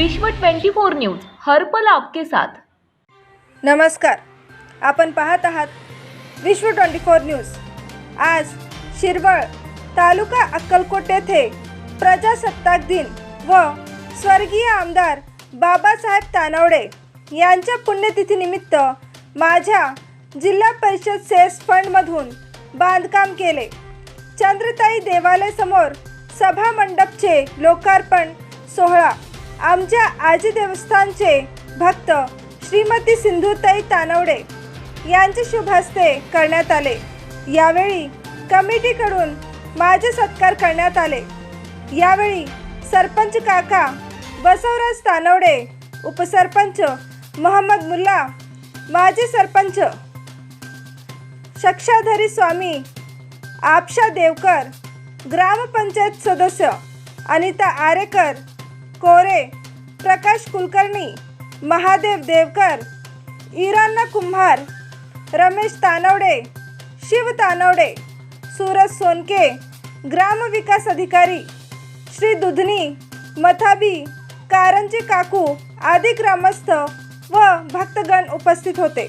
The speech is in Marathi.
विश्व 24 न्यूज हरपल आपके साथ. नमस्कार. आपण पाहत आहात विश्व ट्वेंटी फोर न्यूज. आज शिरवळ तालुका अक्कलकोट येथे प्रजासत्ताक दिन व स्वर्गीय आमदार बाबासाहेब तानवडे यांच्या पुण्यतिथीनिमित्त माझ्या जिल्हा परिषद सेस फंडमधून बांधकाम केले. चंद्रताई देवालयासमोर सभा मंडपचे लोकार्पण सोहळा. आमच्या आजी देवस्थानचे भक्त श्रीमती सिंधुताई तानवडे यांचे शुभ हस्ते करण्यात आले. यावेळी कमिटीकडून माझे सत्कार करण्यात आले. यावेळी सरपंच काका बसवराज तानवडे उपसरपंच मोहम्मद मुल्ला माजी सरपंच शक्षाधरी स्वामी आपशा देवकर ग्रामपंचायत सदस्य अनिता आरेकर कोरे प्रकाश कुलकर्णी महादेव देवकर इरान्ना कुंभार रमेश तानवडे शिव तानवडे सूरज सोनके ग्रामविकास अधिकारी श्री दुधनी मथाबी कारंजी काकू आदी ग्रामस्थ व भक्तगण उपस्थित होते.